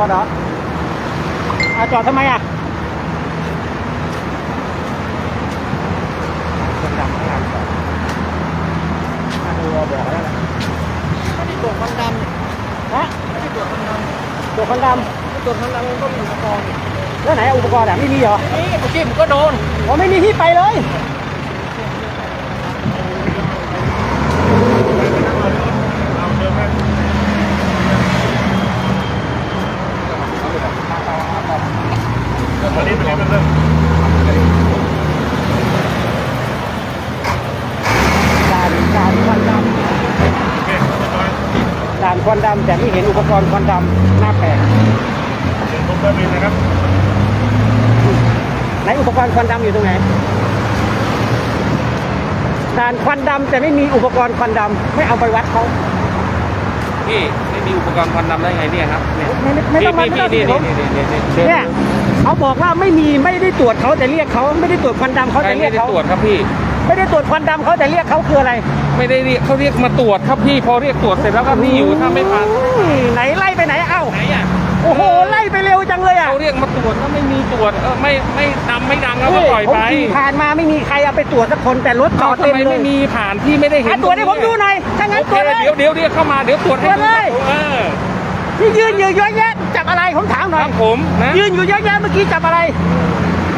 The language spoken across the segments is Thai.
อดเหรออะจอดทำไมอะคนดำไม่เอาจอดมาดูบอกแล้วแหละไม่ได้ตรวจควันดำเนี่ยฮะไม่ได้ตรวจควันดตัวคนดำไม่ตรวจควันดำมันก็มีอุปกรณ์ำแล้วไหนอุปกรณ์อะไม่มีเหรอนี่เมื่อกี้ผมก็โดนผมไม่มีที่ไปเลย วันนี้เป็นไงบ้างเรื่อง ด่านด่านควันด โอเคเรียบร้อยำด่านควันดำแต่ไม่เห็นอุปกรณ์ควันดำหน้าแปลกเดี๋ยวผมเพิ่มอีกนะครับไหนอุปกรณ์ควันดำอยู่ตรงไหนด่านควันดำแต่ไม่มีอุปกรณ์ควันดำไม่เอาไปวัดเขาพี่ไม่มีอุปกรณ์ควันดำได้ไงเนี่ยครับเนี่ยไม่ไม่ไม่ต้องวัดพี่ไม่ต้องพี่สินี่ผมนี่นี่นี่เชิญเนี่ยเขาบอกว่าไม่มีไม่ได้ตรวจเขาแต่เรียกเขาไม่ได้ตรวจควันดำเขาใครแต่เรีไม่ยกได้เขาตรวจครับพี่ ไม่ได้ตรวจควันดำเขาแต่เรียกเขาคืออะไรไม่ได้เรียกเขาเรียกมาตรวจครับพี่พอเรียกตรวจเสร็จแล้วก็พี่อยู่ถ้าไม่ผ่านอุ้ยไหนไล่ไปไหนเอ้าไหนอะโอ้โหไล่ไปเร็วจังเลยอะเขาเรียกมาตรวจถ้าไม่มีตรวจเออไม่ไม่ดำไม่ดังแล้วก็ปล่อยผมไปขี่ผ่านมาไม่มีใครเอาไปตรวจสักคนแต่รถจอเอาดทำเต็มไมเลไม่ยมีผ่านพี่ไม่ได้เห็นอะตรวจให้ผมดูหน่อยถ้างั้นโอตรวจเลยเคเดี๋ยวเดี๋ยวเดี๋ยวเข้ามาเดี๋ยวตรวจให้ตรวจเลยเออที่ยืนอยู่เยอะแยะจับอะไรผมถามหคน่อยรับผมนะยืนอยู่เยอะแยะเมื่อกี้จับอะไร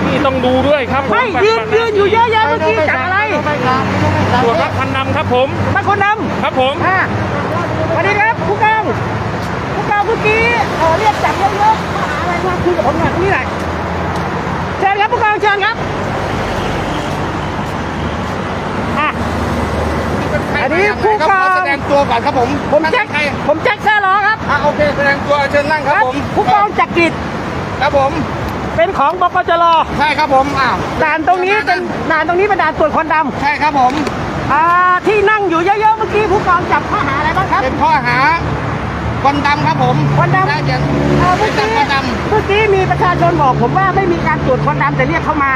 นี่ต้องดูด้วยครับผมไม่ยืนยืนอยู่เยอะแยะเมื่อกี้จับอะไรตรวจวัดควันดำครับผมบางคนนครับผมำอะสวัสดีครับผู้กองผู้กองเมื่อกี้เออเรียกจับเยอะๆมาหาอะไรมาคุยกับผมหน่อยตรงนี้หน่อยเชิญครับผู้กองเชิญครับอะอันนี้ผู้กองแสดงตัวก่อนครับผม ผมแจ็คใครผมแจ็คแซ่ล้อครับอะโอเคแสดงตัวเชิญนั่งครับผม ผู้กองจักริดครับผม เป็นของบกจรใช่ครับผมอ้าวด่านตรงนี้เป็นด่านตรงนี้เป็นด่านตรวจควันดใช่ครับผมำอ่าที่นั่งอยู่เยอะๆเมื่อกี้ผู้กองจับข้อหาอะไรบ้างครับ เป็นข้อหาควันดำครับผมควันดำ ได้เขียนเอ่อเป็เมื่นอจักี้บควันดเมื่อกี้มีประชาชนบอกผมว่าไม่มีการตรวจควันดำแต่เรียกเข้ามา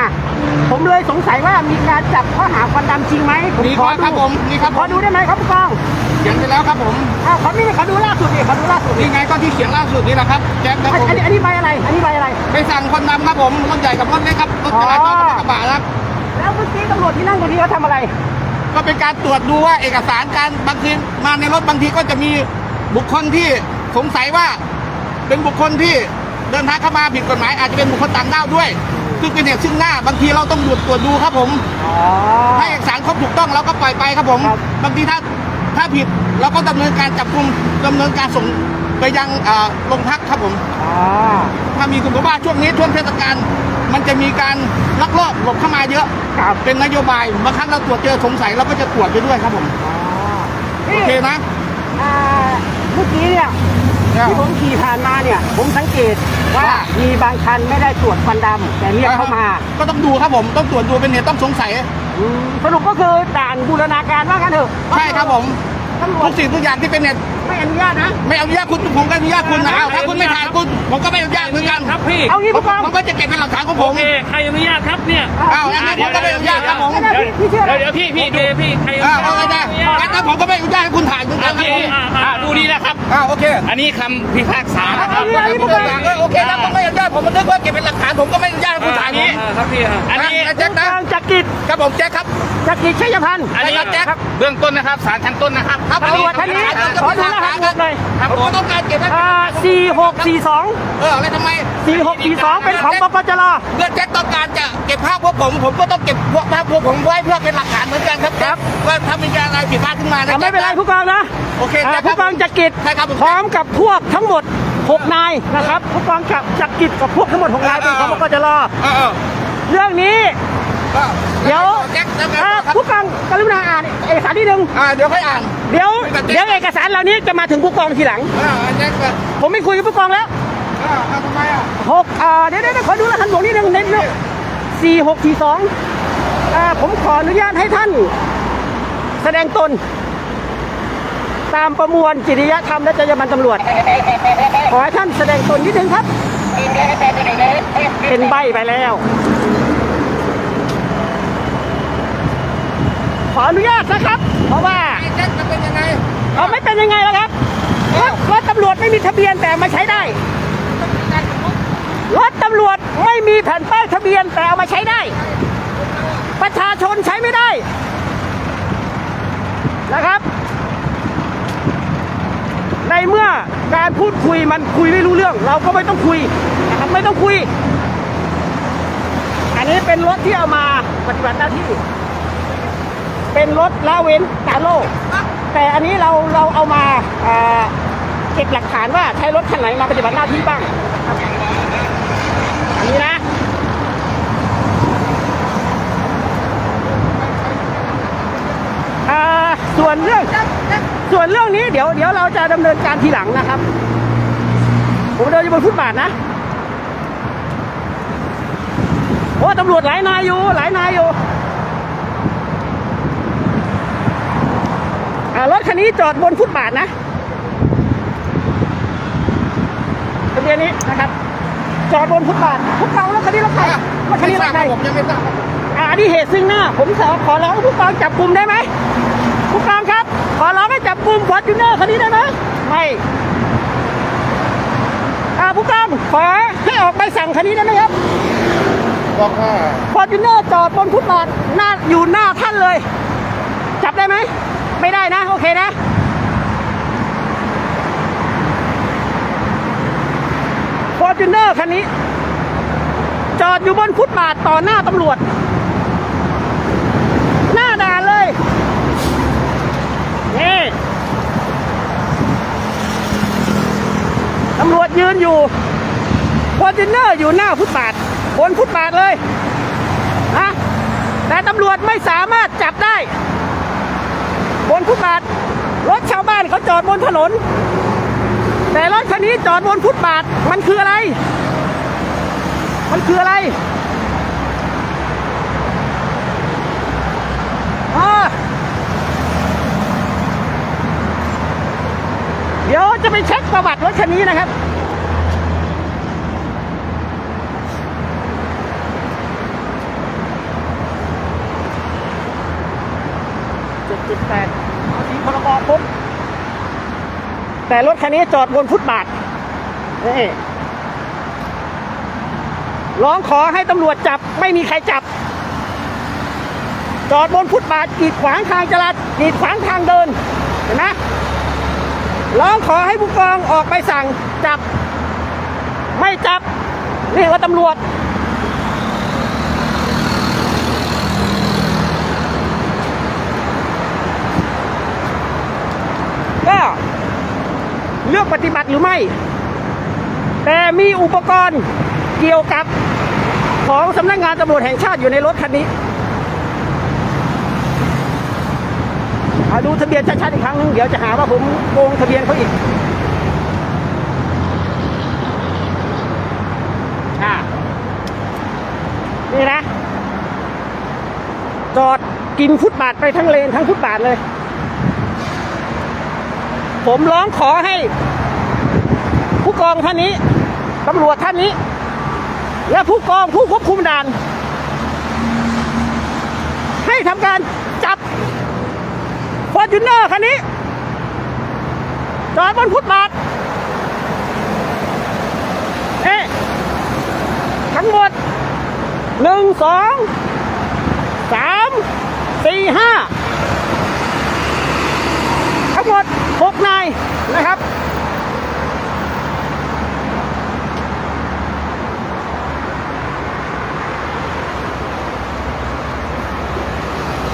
ผมเลยสงสัยว่ามีการจับข้อหาควันดำจริงไหมผมำมีขข้ออดูครับผมนี่ครับขอดูได้ไหมครับผู้กองเขียนไปแล้วครับผมอ้าวขอนี่ขอดูล่าสุดดิขอดูล่าสุดดินี่ไงก็ที่เขียนล่าสุดนี่แหละครับแจ็คครับอันผมอันนี้อันนี้ใบอะไร อันนี้ใบอะไร ไปสั่งควันดำครับผมรถใหญ่กับรถเล็กครับรถจราจรกับรถกระบะครับ แล้วเมื่อกี้ตำรวจที่นั่งตรงนี้เขาทำอะไร ก็เป็นการตรวจดูว่าเอกสารการบางทีมาในรถบางทีก็จะมีบุคคลที่สงสัยว่า เป็นบุคคลที่เดินทางเข้ามาผิดกฎหมายอาจจะเป็นบุคคลต่างด้าวด้วยซึ่งเป็นเหตุซึ่งหน้าบางทีเราต้องหยุดตรวจดูครับผมอ๋อถ้าเอกสารครบถูกต้องเราก็ปล่อยไปครับผมครับบางทีถ้า ถ้าผิดเราก็ดำเนินการจับกุมดำเนินการส่งไปยังอ่าโรงพักครับผมอ๋อถ้ามีสมมติว่าช่วงนี้ช่วงเทศกาลมันจะมีการลักลอบหลบเข้ามาเยอะ ครับเป็นนโยบายบางครั้งเราตรวจเจอสงสัยเราก็จะตรวจไปด้วยครับผมอ๋อโอนี่เคนะ อ่าเมื่อกี้เนี่ยที่ผมขี่ผ่านมาเนี่ย ผมสังเกตว่าว่า มีบางคันไม่ได้ตรวจควันดำแต่เรียกเข้ามา ก็ต้องดูครับผมต้องตรวจดูเป็นเหตุต้องสงสัยอืม สรุปก็คือด่านบูรณาการว่ากันเถอะใช่ครับผมตำรวทุจกสิ่งทุกอย่างที่เป็นเหตุไม่อนุญาตนะ ไม่อนุญาตคุณผมก็อนุญาตคุณนะเอาถ้าคุณไม่ถ่ายคุณผมก็ไม่อนุญาตเหมือนกันครับพี่เอางี้ผมผู้กองผมก็จะเก็บเป็นหลักฐานของผโอมเคใครอนุญาตครับเนี่ยอ้าวอันนี้ผมก็ไม่อนุญาตครับผมไม่ได้พี่พี่เชื่ออะไรเดี๋ยวเดี๋ยวพี่พี่เดี๋ยวพี่ใครอนุอ้าวญาเอาตไงนะงั้นผมก็ไม่อนุญาตให้คุณถ่ายเหมือนกันครับผมอ่าดูดีนะครับ อ้าวโอเคอันนี้คำพิพากษานะคเอารับงี้เอางี้ผผู้มกองเออโอเคนะผมไม่ พี่อะอันนี้นะแจ็คผู้นะกองจักริดครับผมแจ็คครับจักริดชัยพันธ์อันนี้แจ็คเบื้องต้นนะครับศาลชั้นต้นนะครับครับตำรวจท่านนี้ขอดูรหัสหมดเลยครับผมก็ต้องการเก็บให้อ่าสี่หกสี่สองเอออะไรทำไมสี่หกสี่สองเป็นของบกจรเมื่อแจ็คต้องการจะเก็บภาพพวกผม ผมก็ต้องเก็บพวกภาพพวกผมไว้เพื่อเป็นหลักฐานเหมือนกันครับครับว่าถ้ามีการอะไรผิดพลาดขึ้นมานะแต่ไม่เป็นไรแจ็คผู้กองนะโอเคอ่าแจ็คคผู้รับกองจักริดใช่ครับผมพร้อมกับพวกทั้งหมด6นายนะครับผู้กองจักจักริดกับพวกทั้งหมด6นายเป็นของบกจร เออเออเรื่องนี้ก็เดี๋ยวแจ็คแล้วไงอ่าครับผู้กองกรุณาอ่านเอกสารที่หนึ่งอ่าเดี๋ยวค่อยอ่าน เดี๋ยวเดี๋ยวเอกสารเหล่านี้จะมาถึงผู้กองทีหลัง อ่าแจ็คก็ผมไม่คุยกับผู้กองแล้วอ่าอ่าทำไมอะหกอ่าเดี๋ยวเดี๋ยวขอดูรหัสหลวงนิดนึงเน้นสี่หกสี่สองอ่าผมขออนุญาตให้ท่าน แสดงตน ตามประมวลจริยธรรมและจรรยาบรรณตำรวจ ขอให้ท่านแสดงตนนิดนึงครับ เป็นใบไปแล้ว ขออนุญาตนะครับ เพราะว่าไอ้แจ็คจะเป็นยังไงเอาไม่เป็นยังไงแล้วครับมีทะเบียนแต่มาใช้ได้รถตำรวจไม่มีแผ่นป้ายทะเบียนแต่เอามาใช้ได้ ประชาชนใช้ไม่ได้นะครับ ในเมื่อการพูดคุยมันคุยไม่รู้เรื่อง เราก็ไม่ต้องคุยนะครับไม่ต้องคุย อันนี้เป็นรถที่เอามาปฏิบัติหน้าที่ เป็นรถละเว้นกาโลกแต่อันนี้เราเราเอามาเก็บหลักฐานว่าใช้รถคันไหนมาปฏิบัติหน้าที่บ้างอันนี้นะส่วนเรื่องส่วนเรื่องนี้เดี๋ยวเดี๋ยวเราจะดำเนินการทีหลังนะครับ ผมเดินอยู่บนฟุตบาทนะโอ้ตำรวจหลายนายอยู่หลายนายอยู่อ่า รถคันนี้จอดบนฟุตบาทนะทะเบียนนี้นะครับ จอดบนฟุตบาทฟุตบาทรถคันนี้รถใครรถคันไม่นี้ทรราบถใคครรับผมยังไม่ทราบครับอ่าอันนี้เหตุซึ่งหน้า ผมขอขอร้องผู้กองจับกลุ่มได้ไหมผู้กองครับ ขอร้องให้จับกลุ่มฟอร์จูเนอร์คันนี้ได้ไหมไม่อ่าผู้กองขอให้ออกใบสั่งคันนี้ได้ไหมครับบอกว่าฟอร์จูเนอร์จอดบนฟุตบาทหน้าอยู่หน้าท่านเลย จับได้ไหม ไม่ได้นะ โอเคนะฟอร์จูเนอร์คันนี้ จอดอยู่บนฟุตบาทต่อหน้าตำรวจ หน้าด่านเลยนี่ตำรวจยืนอยู่ฟอร์จูเนอร์อยู่หน้าฟุตบาทบนฟุตบาทเลยนะแต่ตำรวจไม่สามารถจับได้ บนฟุตบาท รถชาวบ้านเขาจอดบนถนน แต่รถคันนี้จอดบนฟุตบาท มันคืออะไร มันคืออะไรอ่าเดี๋ยวจะไปเช็คประวัติรถคันนี้นะครับ เจ็ดจุดแปดสีพรบครบ แต่รถคันนี้จอดบนฟุตบาทนี่ร้องขอให้ตำรวจจับไม่มีใครจับ จอดบนฟุตบาทกีดขวางทางจราจรกีดขวางทางเดินเห็นไหมร้องขอให้ผู้กองออกไปสั่งจับ ไม่จับ นี่ว่าตำรวจ ก็เลื อกปฏิบัติหรือไม่ แต่มีอุปกรณ์เกี่ยวกับของสำนักงานตำรวจแห่งชาติอยู่ในรถคันนี้เอาดูทะเบียนชัดๆอีกครั้งหนึงเดี๋ยวจะหาว่าผมโกงทะเบียนเขาอีกอนี่นะ จอดกินฟุตบาทไปทั้งเลนทั้งฟุตบาทเลย ผมร้องขอให้ กองท่านนี้ตำรวจท่านนี้ และผู้กองผู้ควบคุมด่าน ให้ทำการจับฟอร์จูเนอร์คันนี้จอดบนฟุตบาทเอ๊ะทั้งหมดหนึ่งสองสามสี่ห้าทั้งหมด6นายนะครับ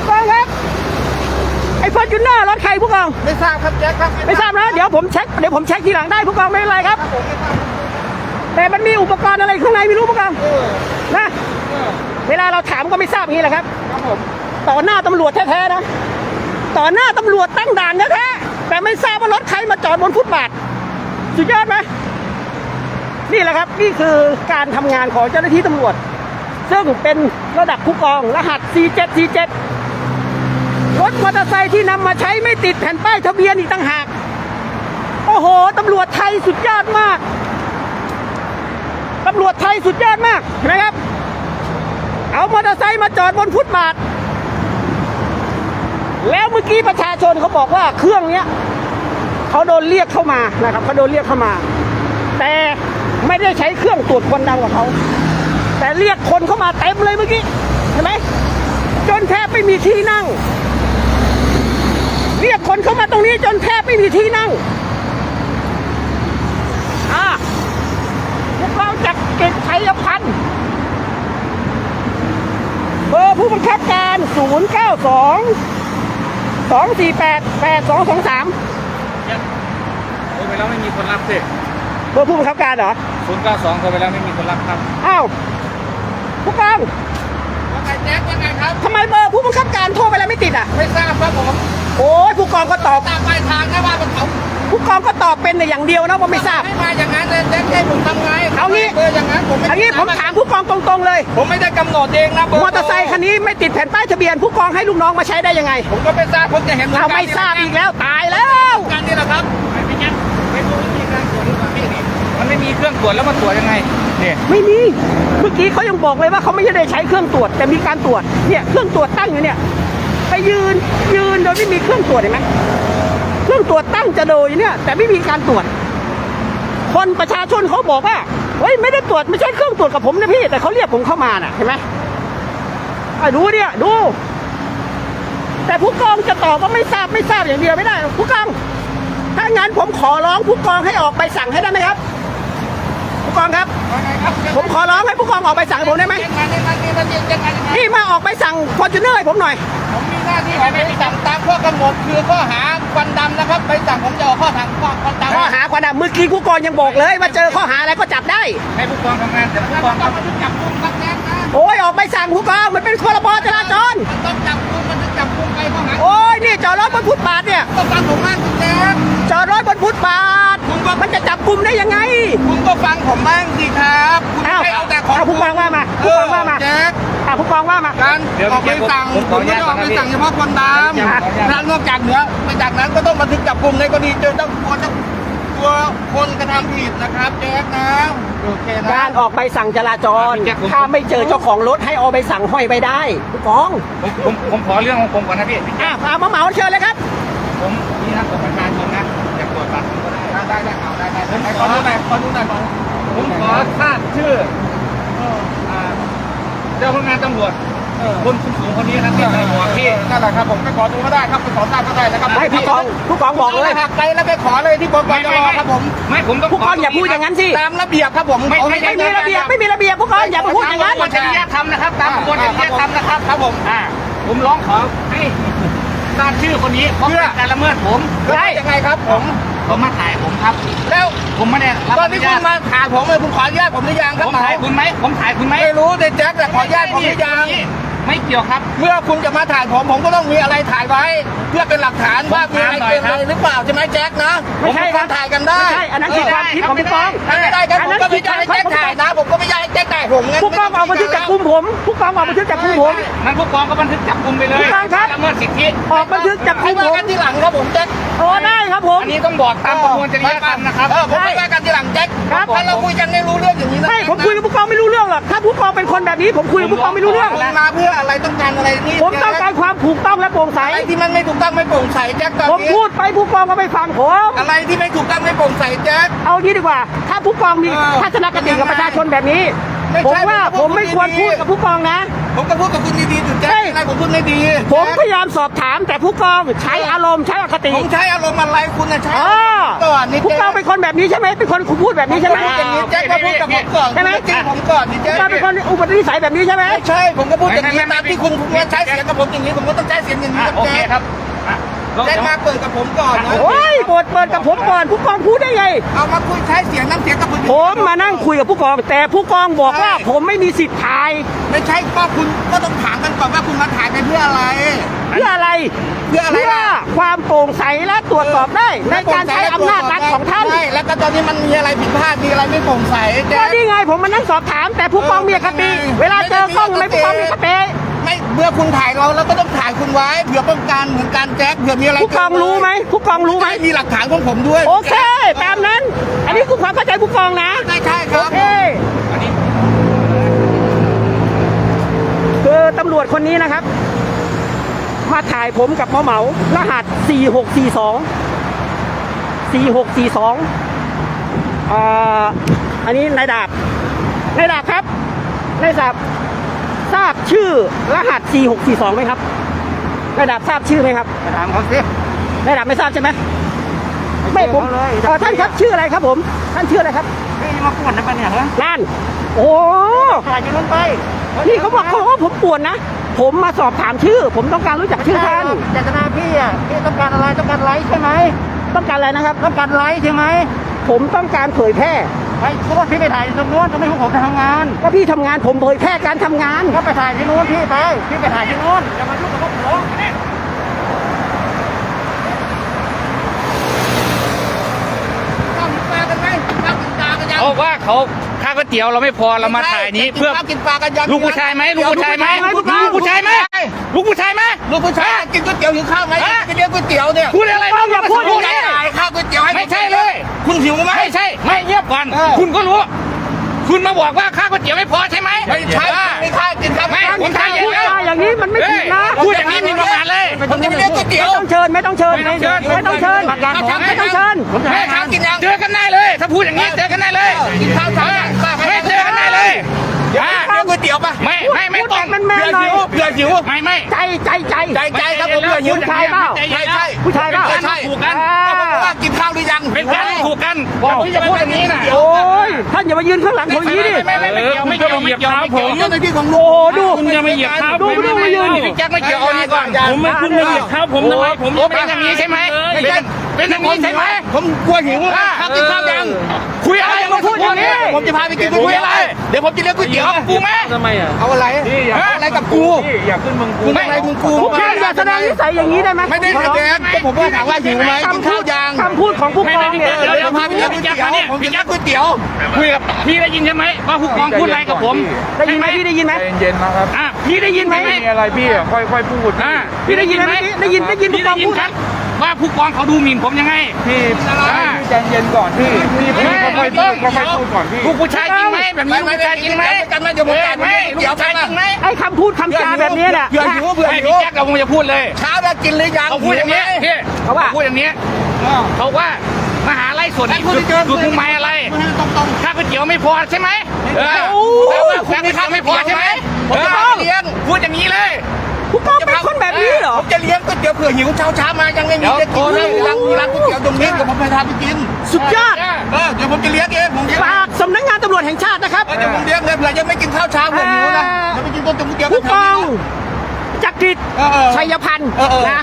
กองครับ ไอ้ฟอ ร์จูเนอร์รถใครผู้กอง ไม่ทราบครับแจ็คครับไม่ทราบนะ เดี๋ยวผมเช็ค เดี๋ยวผมเช็คทีหลังได้ผู้กองไม่เป็นไรครับ ครับผมไม่ทราบแต่มันมีอุปกรณ์อะไรข้างในไม่รู้ผู้กอง เออนะ เออเวลาเราถามก็ไม่ทราบอย่างนี้แหละครับ ครับผมต่อหน้าตำรวจแท้ๆนะ ต่อหน้าตำรวจตั้งด่านแท้ๆแต่ไม่ทราบว่ารถใครมาจอดบนฟุตบาทสุดยอดไหมนี่แหละครับนี่คือการทำงานของเจ้าหน้าที่ตำรวจ ซึ่งเป็นระดับผู้กองรหัส 4747 รถมอเตอร์ไซค์ที่นำมาใช้ไม่ติดแผ่นป้ายทะเบียนอีกต่างหาก โอ้โหตำรวจไทยสุดยอดมากตำรวจไทยสุดยอดมากเห็นไหมครับ เอามอเตอร์ไซค์มาจอดบนฟุตบาท แล้วเมื่อกี้ประชาชนเขาบอกว่าเครื่องเนี้ยเขาโดนเรียกเข้ามานะครับเขาโดนเรียกเข้ามา แต่ไม่ได้ใช้เครื่องตรวจควันดำกับเขาแต่เรียกคนเข้ามาเต็มเลยเมื่อกี้เห็นไหมจนแทบไม่มีที่นั่ง เรียกคนเข้ามาตรงนี้จนแทบไม่มีที่นั่งอ่าพวกเราจากเก็บชัยพันธ์เบอร์ผู้บังคับการ 092 248 8223โทรไปแล้วไม่มีคนรับสิเบอร์ผู้บังคับการเหรอศูนย์เก้าสองโทรไปแล้วไม่มีคนรับครับ อ้าวผู้กอง การโทรไปแล้วไม่ติดอะ ไม่ทราบครับผมโอ้ยผู้กองก็ตอบ ตามปลายทางนะว่าเป็นเขาผู้กองก็ตอบเป็นแต่อย่างเดียวนะว่าไม่ทราบไม่มาอย่างนั้นเลยแจ็คให้ผมทำไงเอางี้ เบอร์อย่างนั้นผมไม่อันนี้ผมถามผู้กองตรงๆเลย ผมไม่ได้กำหนดเองนะเบอร์มอเตอร์ไซคันนี้ไม่ติดแผ่นป้ายทะเบียน ผู้กองให้ลูกน้องมาใช้ได้ยังไง ผมก็ไม่ทราบผมจะเห็นหอนเรากันไม่ทราบอีกแล้วตายแล้วกันนี่แหละครับไม่ใช่ไม่รู้วิธีการตรวจหรือเปล่าพี่นี่มันไม่มีเครื่องตรวจแล้วมาตรวจยังไง เนี่ยไม่มี เมื่อกี้เขายังบอกเลยว่าเขาไม่ได้ใช้เครื่องตรวจ แต่มีการตรวจ เนี่ยเครื่องตรวจตั้งอยู่เนี่ย ไปยืนยืนโดยไม่มีเครื่องตรวจเห็นไหมเครื่องตรวจตั้งจะโดยเนี่ย แต่ไม่มีการตรวจ คนประชาชนเขาบอกว่าเฮ้ยไม่ได้ตรวจไม่ใช่เครื่องตรวจกับผมนะพี่ แต่เขาเรียกผมเข้ามาน่ะเห็นไหมอะดูเนี่ยดู แต่ผู้กองจะตอบว่าไม่ทราบไม่ทราบอย่างเดียวไม่ได้ผู้กองถ้างั้นผมขอร้องผู้กองให้ออกใบสั่งให้ได้ไหมครับ กองครับว่าไงครับ ผมขอร้องให้ผู้กองออกใบสั่งให้ผมได้ไหมเจ๊งานเจ๊งานเจ๊งานเจ๊งานเจ๊งานพี่มาออกใบสั่งฟอร์จูเนอร์ให้ผมหน่อย ผมมีหน้าที่ออกใบสั่งตามข้อกำหนดคือข้อหาควันดำนะครับใบสั่งผมจะออกข้อหาข้อควันดำข้อหาความดันเมื่อกี้ผู้กองยังบอกเลยว่าเจอข้อหาอะไรก็จับได้ ให้ผู้กองทำงานแต่ผู้แล้วกก็องต้องมาถึงจับกุมครับแจ๊คนะโอ้ยออกใบสั่งผู้กองมันเป็นพรบจราจรมันต้องจับกุมมันถึงจับกุมไปข้อหาโอ้ยนี่จอดรถบนฟุตบาทเนี่ยก็ฟังผมบ้างคุณแจ๊คจอดรถบนฟุตบาท มันจะจับกลุ่มได้ยังไง คุณก็ฟังผมบ้างสิครับคุณอ้าวไม่เอาแต่ของเอาผู้กองว่ามาผู้กองว่ามาแจ๊คอะผู้กองว่ามา การออกใบสั่งผมไม่ได้ออกใบสั่งเฉพาะควันดำแล้วนอกจากเหนือไปจากนั้นก็ต้องบันทึกจับกุมในกรณีเจอเจ้าตัวเจ้าตัวคนกระทำผิดนะครับแจ๊คนะโอเคนะการออกใบสั่งจราจร ถ้าไม่เจอเจ้าของรถให้เอาใบสั่งห้อยไปได้ผู้กองผมผมผมขอเรื่องของผมก่อนนะพี่อะเอามาเหมาเชิญเลยครับ ผม เอาได้ได้ได้ขอดูหน่อยขอดูหน่อยขอผมขอทราบชื่ออ่าเจ้าพนักงานตำรวจคนสูงๆคนนี้นะที่ใส่หมวกพี่นั่นแหละครับผมไปขอดูก็ได้ครับไปขอทราบก็ได้นะครับให้ผู้กองผู้กองบอกเลยหักไปแล้วไปขอเลยที่บกจรครับผมไม่ผมต้องผู้กองอย่าพูดอย่างนั้นสิตามระเบียบครับผมไม่ไม่ไม่มีระเบียบไม่มีระเบียบผู้กองอย่าไปพูดอย่างนั้นกฎจริยธรรมนะครับตามกระบวนการจริยธรรมนะครับครับผมอ่าผมร้องขอให้ทราบชื่อคนนี้เพราะเป็นการละเมิดผมได้ยังไงครับผม เขามาถ่ายผมครับ แล้วผมไม่ได้รับตออนนุที่คุญาณตมาถ่ายผมเลยคุณขออนุญาตผมหรือยังครับผมถ่ายคุณไหมผมถ่ายคุณไหมไม่รู้แต่แจ็คแต่ขออนุญาตผมหรือยังไม่เกี่ยวครับเมื่อคุณจะมาถ่ายผมผมก็ต้องมีอะไรถ่ายไว้ เพื่อเป็นหลักฐานว่ามีอะไรเกินเลยหรือเปล่าใช่ไหมแจ็คนะไม่ใช่ครับผถ่ายกันได้ไม่ใช่อันนั้นคือความคิดของผู้กอง ไม่ได้ครับอันผมนั้นก็คืไม่ออยากการให้แจ็คถ่ายนะ ผมก็ไม่อยากให้แจ็คถ่ายผมงั้นผู้กองเอาบันทึกจับ กลุ่มผมผู้กองเอาบันทึกจับกลุ่มผม นั้นผู้กองก็บันทึกจับกุมไปเลยผู้กองครับละเมิดสิทธิออกบันทึกจับกให้ลุ่มว่าผม กันทีหลังครับผมแจ็คโอ้ได้ครับผม อันนี้ต้องบอกตามประมวลจริยธรรมนะครับเออผมไม่ว่ากันทีหลังแจ็คครับถ้าเราคุยกันไม่รู้เรื่องอย่างนี้นะไม่ผมคุยกับผู้กองไม่รู้เรื่องหรอกถ้าผู้กองเป็นคนแบบนี้ผมคุยกับผู้กองไม่รู้เรื่องคุณมาเพื่ออะไรต้องการอะไรนี่ผมต้องการความถูกต้องและโปร่งใสอะไรที่มันไม่ถูกต้องไม่โปร่งใสแจ็คตอนผมนี้พูดไปผู้กองก็ไม่ฟังผมอะไรที่ไม่ถูกต้องไม่โปร่งใสแจ็คเอางี้ดีกว่า ถ้าผู้กองมีเออทัศนคติกับประชาชนแบบนี้ ไม่ผมใช่ว่าผมผมไม่ควรพูพูดดดีๆกับผู้กองนะ ผมก็พูดกับคุณดีๆถึงแจ็คเฮ้ยอะไรผมพูดไม่ดีผมแจ็คพยายามสอบถามแต่ผู้กองใช้อารมณ์ใช้อคติผมใช้อารมณ์อะไรคุณนะใช้อ๋อก่อนนี่ผู้แจ็กองเป็นคนแบบนี้ใช่ไหมเป็นคนพูดแบบนี้ใช่ไหมผมพูดอย่างนี้แจ็คก็พูดกับผมก่อนใช่ไหมคุณจริงผมก่อนนี่ผู้แจ็คกองเป็นคนอุปนิสัยแบบนี้ใช่ไหมไม่ใช่ผมก็พูดอย่างนี้ไม่ไม่ไม่ตามที่คุณคุณใช้เสียงกับผมอย่างนี้ผมก็ต้องใช้เสียงอย่างนี้อะกับโอเคแจ็คครับอะเรา แจ็คเดี๋ยวมาเปิดกับผมก่อนนะโอ้ยเปิดเปิดกับผมก่อนผู้กองพูดได้ไง เอามาคุยใช้เสียงน้ำเสียงกับผมผมมานั่งคุยกับผู้กอง แต่ผู้กองบอกว่าใช่ผมไม่มีสิทธิ์ถ่าย ไม่ใช่ก็คุณก็ต้องถามกันก่อนว่าคุณมาถ่ายไปเพื่ออะไร เพื่ออะไร เพื่ออะไรเพื่อล่ะความโปร่งใสและตรวจสอบได้ ในการใช้อำนาจรัฐของท่านใช่แล้วก็ตอนนี้มันมีอะไรผิดพลาดมีอะไรไม่โปร่งใสแจ็ก็คนี่ไงผมมานั่งสอบถาม แต่ผู้กองมีอคติเออเวลาเจอกล้องไม่ผู้กองมีอคติไม่ เมื่อคุณถ่ายเราเราก็ต้องถ่ายคุณไว้เผื่อป้องกันเหมือนการแจ็คเผื่อมีอะไรผู้กองรู้ไหมผู้กองรู้ไหมไม่มีหลักฐานของผมด้วยโอเคตามนั้น อันนี้คือความเข้าใจผู้กองนะใช่ใช่คโอรับเคอันนี้คือตำรวจคนนี้นะครับมาถ่ายผมกับหมอเหมารหัส 4642 4642อ่าอันนี้นายดาบนายดาบครับนายดาบทราบ ชื่อรหัส 4642ไหมครับนายดาบทราบชื่อไหมครับถามเขาสินายดาบไม่ทราบใช่ไหมไม่ผมเขาเลยเอ่อท่านครับชื่ออะไรครับผม ท่านชื่ออะไรครับพี่มาปวดนะปะเนี่ยฮะล้าน โอ้ ถ่ายอยู่นู้นไปนี่เขาบอกเขาว่าผมป่วนนะ ผมมาสอบถามชื่อ ผมต้องการรู้จักชื่อท่าน เจตนาพี่อะพี่ต้องการอะไรต้องการไลค์ใช่ไหมต้องการอะไรนะครับ ต้องการไลค์ใช่ไหมผมต้องการเผยแพร่ ไปเพราะว่าพี่ไปถ่ายตรงนู้นก็ไม่ให้ผมทำงาน ก็พี่ทำงานผมเผยแพร่การทำงาน ก็ไปถ่ายที่นู้นพี่ไป พี่ไปถ่ายที่นู้นอย่ามายุ่งกับผมข้าวกินปลากันไหมข้าวกินปลากันยังเขาว่าเขาค่าก๋วยเตี๋ยวเราไม่พอเรามาถ่ายนี้เพื่อข้าวกินปลากันยังลูกผู้ชายไหมลูกผู้ชายไหมลูกผู้ชายลูกผู้ชายไหม ลูกผู้ชายไหมลูกผู้ชายกินก๋วยเตี๋ยวหิวข้าวไหมฮะกินเลี้ยงก๋วยเตี๋ยวเนี่ยพูดอะไรต้องอย่าพูดอย่างนี้นี้จ่ายค่าก๋วยเตี๋ยวให้ไม่ใช่เลย คุณหิวไหมไม่ใช่ ไม่เงียบก่อนเออคุณก็รู้ คุณมาบอกว่าค่าก๋วยเตี๋ยวไม่พอใช่ไหมไม่ใช่เออไม่ใช่กินข้าวไม่ข้าวผมกินถ่าข้ายวอย่างพูดจาอย่างนี้มันไม่ผิดนะพูดอย่างนี้มีประมาทเลยผมจะไปเลี้ยงก๋วยเตี๋ยวไม่ต้องเชิญไม่ต้องเชิญไม่ต้องเชิญไม่ต้องเชิญประกันผมไม่ต้องเชิญแม่ครับเจอกันได้เลย ถ้าพูดอย่างนี้เจอกันได้เลยกินข้าวเช้ายังป้าไม่เจอกันได้เลย เดี๋ยวอ่าเลี้ยงก๋วยเตี๋ยวป่ะไม่ไม่ไม่ต้องพูดแมนๆหน่อยเผื่อหิวไม่ไม่ใจใจใจใจใจครับผมเผื่อหิวผู้ชายเปล่าใช่ใช่ผู้ชายเปล่าใช่ถูกกันอ่าเพราะว่ากินข้าวหรือยังเป็นการถูกกันบอกที่จะพูดอย่างนี้นะโอ้ยท่านอย่ามายืนข้างหลังผมอย่างนี้ดิไม่ไม่ไม่เกี่ยวไม่เกี่ยวไม่เกี่ยวไม่เกี่ยวเรื่องในที่ของโอ้โหดูคุณอย่ามาเหยียบเท้าดูดูมายืนดิพี่แจ็คไม่เกี่ยวเอานี่ก่อนผมไม่คุณไม่เหยียบเท้าผมทำไมผมเป็นอย่างนี้ใช่ไหมเป็น เป็นอย่างนี้ใช่ไหมผมกลัวหิวข้าวกินข้าวยังคุยอะไรมาพูดอย่างนี้ ผมจะพาไปกินก๋วยเตี๋ยวเดี๋ยวผมจะเลี้ยงก๋วยเตี๋ยวกูไหมเอาอะไรเอาอะไรกับกูอย่าขึ้นมึงมึงอะไรมึงกูผู้ชายอย่าแสดงนิสัยอย่างนี้ได้ไหมไม่ได้แสดงก็ผมว่าถามว่าหิวไหมกินข้าวยังคำพูดของผู้กองเนี่ยเดี๋ยวจะพาไปเลี้ยงก๋วยเตี๋ยวผมจะเลี้ยงก๋วยเตี๋ยวคุยกับพี่ได้ยินใช่ไหมว่าผู้กองพูดอะไรกับผมได้ยินไหมพี่ได้ยินไหมเย็นๆนะครับอะพี่ได้ยินไหมไม่มีอะไรพี่อะค่อยๆพูดอะพี่ได้ยินไหมได้ยินได้ยินผู้พี่กได้องยินพูดชัด ว่าผู้กองเขาดูหมิ่นผมยังไงพี่อ่าพี่ใจเย็นก่อนพี่พี่พี่ค่อยๆพูดค่อยๆพูดก่อนพี่ลูกผู้ชายจริงไหมแบบนี้ลูกผู้ชายจริงไหมกันไหมเดี๋ยวผมจ่ายไหมลูกผู้ชายจริงไหมไอ้คำพูดคำจาแบบนี้เนี่ยเผื่อหิวเผื่อไอ้หิพี่วแจ็คเราคงจะพูดเลยเช้าแล้วกินหรือยังเขาพูดอย่างนี้พี่เขาว่าพูดอย่างนี้เขาว่ามหาลัยส่วนนี้จุดจุดมุ่งหมายอะไรตรงตรงค่าก๋วยเตี๋ยวไม่พอใช่ไหมเออโอ้ค่าก๋วยเตี๋ยวไม่พอใช่ไหมผมจะพาเลี้ยงพูดอย่างนี้เลย ผู้กองเป็นคนแบบนี้เหรอ ผมจะเลี้ยงก๋วยเตี๋ยวเผื่อหิวเช้าเช้ามายังไม่มีจะกินเลยร้านร้านก๋วยเตี๋ยวตรงนี้เดี๋ยวผมไปทานไปกินสุดยอด เออเดี๋ยวผมจะเลี้ยงเองผมเลี้ยงฝากสำนักงานตำรวจแห่งชาตินะครับเดี๋ยวผมเลี้ยงเลยเผื่อยังไม่กินข้าวเช้าผมหิวนะเดี๋ยวไปกินก๋วยเตี๋ยวผู้กองจักริดเออเออชัยพันธ์เออเออนะ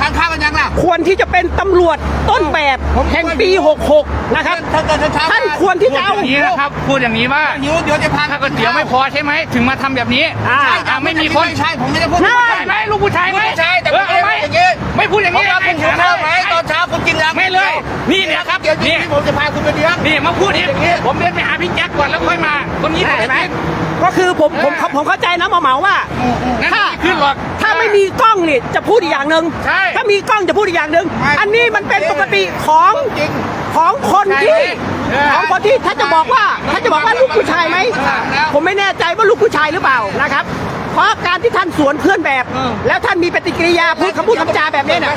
ทานข้าวกันยังล่ะ ควรที่จะเป็นตำรวจต้นแบบแห่งปี 66 นะครับ ถ้าเกิดเช้าท่านควรที่พูดจะอเอาย่างนี้นะครับพูดอย่างนี้ว่าหิวเดี๋ยวจะพาค่าก๋วยเตี๋ยวไม่พอใช่ไหมถึงมาทำแบบนี้อ่า อ่าไม่มีคนใช่ผมไม่ได้พูดใช่ใช่ไหมลูกผู้ชายไหมใช่แต่เอผมอไม่เอาไหมได้อย่างงี้ไม่พูดอย่างผมนี้ว่าคุณหิวข้าวไหมตอนเช้าคุณกินยังไม่เลยนี่เนี่ยครับเดี๋ยวนี่นี้ผมจะพาคุณไปเลี้ยงนี่มาพูดอีกผมเดินไปหาพี่แจ็คก่อนแล้วค่อยมาคนนี้เห็นไหม ก็คือผมผมผมผมเข้าใจนะหมอเหมาว่านั่นถ้า ไม่ขึ้นหรอกถ้าไม่มีกล้องนี่จะพูดอีกอย่างหนึ่งใช่ถ้ามีกล้องจะพูดอีกอย่างหนึ่งไม่ อันนี้มันเป็นปกติของจริง ของคนที่ของคนที่ถ้าจะบอกว่าถ้าจะบอกว่าลูกผู้ชายไหมแล้วผมไม่แน่ใจว่าลูกผู้ชายหรือเปล่านะครับ เพราะการที่ท่านสวนเพื่อนแบบแล้วท่านมีปฏิกิริยาพูดคำพูดคำจาแบบนี้เนี่ย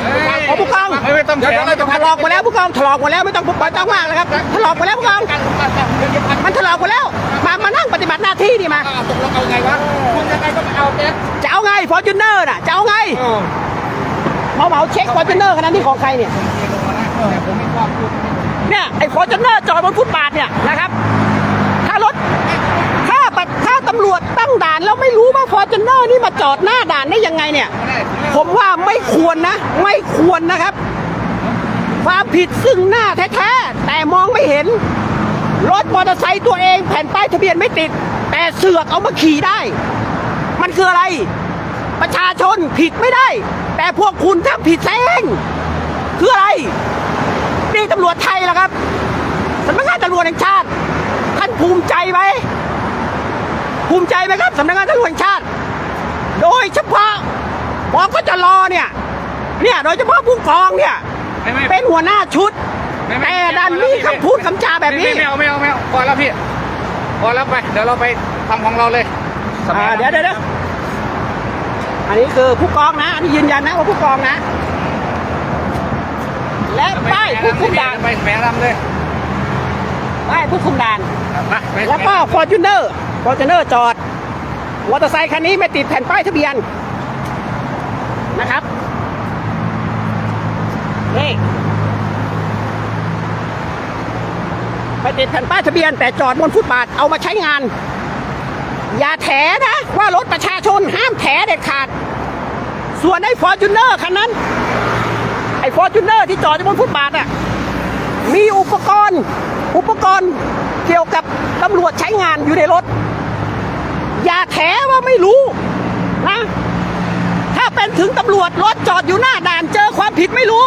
โอ้ผู้กอง ไม่ไม่ต้องเดี๋ยวแถเดี๋ยวเราจะถลอกหมดแล้วผู้กองถลอกหมดแล้วไม่ต้องไม่ต้องมากแล้วครับถลอกหมดแล้วผู้กอง กัน บัติหน้าที่นี่มาตกลงเอาไงวะคุณยังไงก็มาเอาเด็กจะเอาไงฟอร์จูเนอร์น่ะจะเอาไงเหมาเหมาเช็คฟอร์จูเนอร์คันนั้นที่ของใครเนี่ยเนี่ยไอ้ฟอร์จูเนอร์จอดบนฟุตบาทเนี่ยนะครับถ้ารถถ้าถ้าตำรวจตั้งด่านแล้วไม่รู้ว่าฟอร์จูเนอร์นี่มาจอดหน้าด่านได้ยังไงเนี่ย ผมว่าไม่ควรนะ ไม่ควรนะครับ ความผิดซึ่งหน้าแท้ๆแต่มองไม่เห็น รถมอเตอร์ไซค์ตัวเองแผ่นป้ายทะเบียนไม่ติด แต่เสือกเอามาขี่ได้ มันคืออะไร ประชาชนผิดไม่ได้ แต่พวกคุณทำผิดเองคืออะไรนี่ตำรวจไทยเหรอครับสำนักงานตำรวจแห่งชาติ ท่านภูมิใจไหมภูมิใจไหมครับสำนักงานตำรวจแห่งชาติ โดยเฉพาะบกจรเนี่ยเนี่ยโดยเฉพาะผู้กองเนี่ยไม่ไม่เป็นหัวหน้าชุด แต่ดันมีคำพูดคำจาแบบนี้ไม่เอาไม่เอาไม่เอาพอแล้วพี่พอแล้วไปเดี๋ยวเราไปทำของเราเลยอ่าเดี๋ยวเดี๋ยวเดี๋ยวอันนี้คือผู้กองนะ อันนี้ยืนยันนะว่าผู้กองนะ และป้ายผู้คุมด่านไปแหมรำเลยป้ายผู้คุมด่านไปไปแล้วก็ฟอร์จูเนอร์ฟอร์จูเนอร์จอดมอเตอร์ไซคันนี้ไม่ติดแผ่นป้ายทะเบียนนะครับ นี่ไม่ ติดแผ่นป้ายทะเบียนแต่จอดบนฟุตบาทเอามาใช้งาน อย่าแถนะว่ารถประชาชนห้ามแถเด็ดขาด ส่วนไอ้ฟอร์จูเนอร์คันนั้น ไอ้ฟอร์จูเนอร์ที่จอดอยู่บนฟุตบาทอะมีอุปกรณ์ อุปกรณ์เกี่ยวกับตำรวจใช้งานอยู่ในรถ อย่าแถว่าไม่รู้นะถ้าเป็นถึงตำรวจรถจอดอยู่หน้าด่านเจอความผิดไม่รู้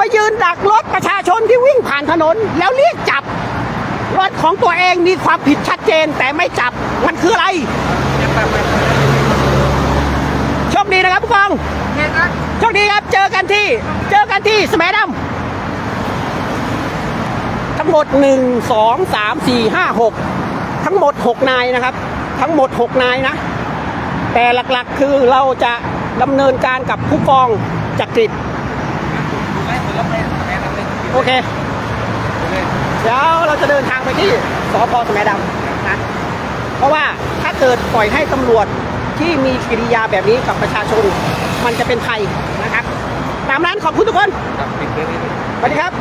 มายืนดักรถประชาชนที่วิ่งผ่านถนน แล้วเรียกจับ รถของตัวเองมีความผิดชัดเจนแต่ไม่จับมันคืออะไรโชคดีนะครับผู้กองโชคดีครับเจอกันที่ เจอกันที่สมัยดำทั้งหมด1 2 3 4 5 6ทั้งหมด6นายนะครับ ทั้งหมด6นายนะ แต่หลักๆคือเราจะดำเนินการกับผู้กองจักริด โอเค เดี๋ยวเราจะเดินทางไปที่สพสมัยดำนะ เพราะว่าถ้าเกิดปล่อยให้ตำรวจที่มีกิริยาแบบนี้กับประชาชน มันจะเป็นภัยนะครับ ตามนั้นขอบคุณทุกคนปิดเลยสวัสดีครับ